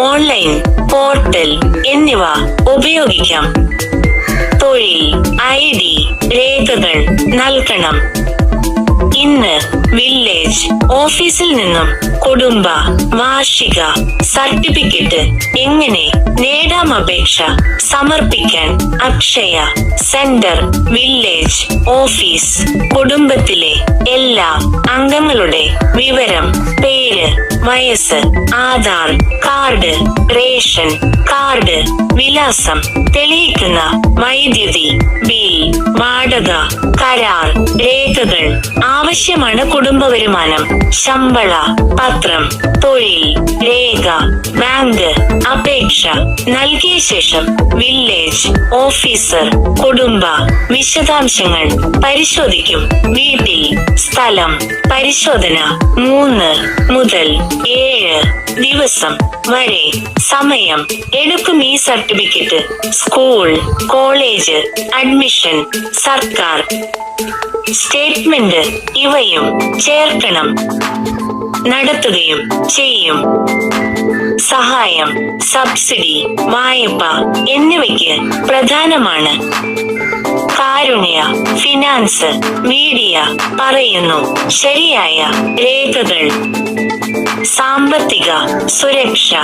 Online portal എന്നിവ ഉപയോഗിക്കാം. തൊഴിൽ ഐ ഡി രേഖകൾ നൽകണം. ഇന്ന് വില്ലേജ് ഓഫീസിൽ നിന്നും കുടുംബ വാർഷിക സർട്ടിഫിക്കറ്റ് എങ്ങനെ നേടാം അപേക്ഷ സമർപ്പിക്കാൻ അക്ഷയ സെന്റർ വില്ലേജ് ഓഫീസ് കുടുംബത്തിലെ എല്ലാ അംഗങ്ങളുടെ വിവരം വയസ്സ് ആധാർ കാർഡ് റേഷൻ കാർഡ് വിലാസം തെളിയിക്കുന്ന വൈദ്യുതി ബിൽ വാടക കരാർ രേഖകൾ ആവശ്യമാണ് കുടുംബ വരുമാനം ശമ്പള പത്രം തൊഴിൽ രേഖ ബാങ്ക് അപേക്ഷ നൽകിയ ശേഷം വില്ലേജ് ഓഫീസർ കുടുംബ വിശദാംശങ്ങൾ പരിശോധിക്കും വീട്ടിൽ സ്ഥലം പരിശോധന മൂന്ന് മുതൽ ഏഴ് ദിവസം വരെ. സമയം എടുക്കും ഈ സർട്ടിഫിക്കറ്റ്. സ്കൂൾ കോളേജ് അഡ്മിഷൻ സർക്കാർ. സ്റ്റേറ്റ്മെന്റ് ഇവയും ചേർക്കണം. നടത്തുകയും ചെയ്യും. സഹായം സബ്സിഡി വായ്പ എന്നിവയ്ക്ക് പ്രധാനമാണ്. കാരുണ്യ ഫിനാൻസ് മീഡിയ പറയുന്നു. ശരിയായ രേഖകൾ. സാമ്പത്തിക സുരക്ഷ.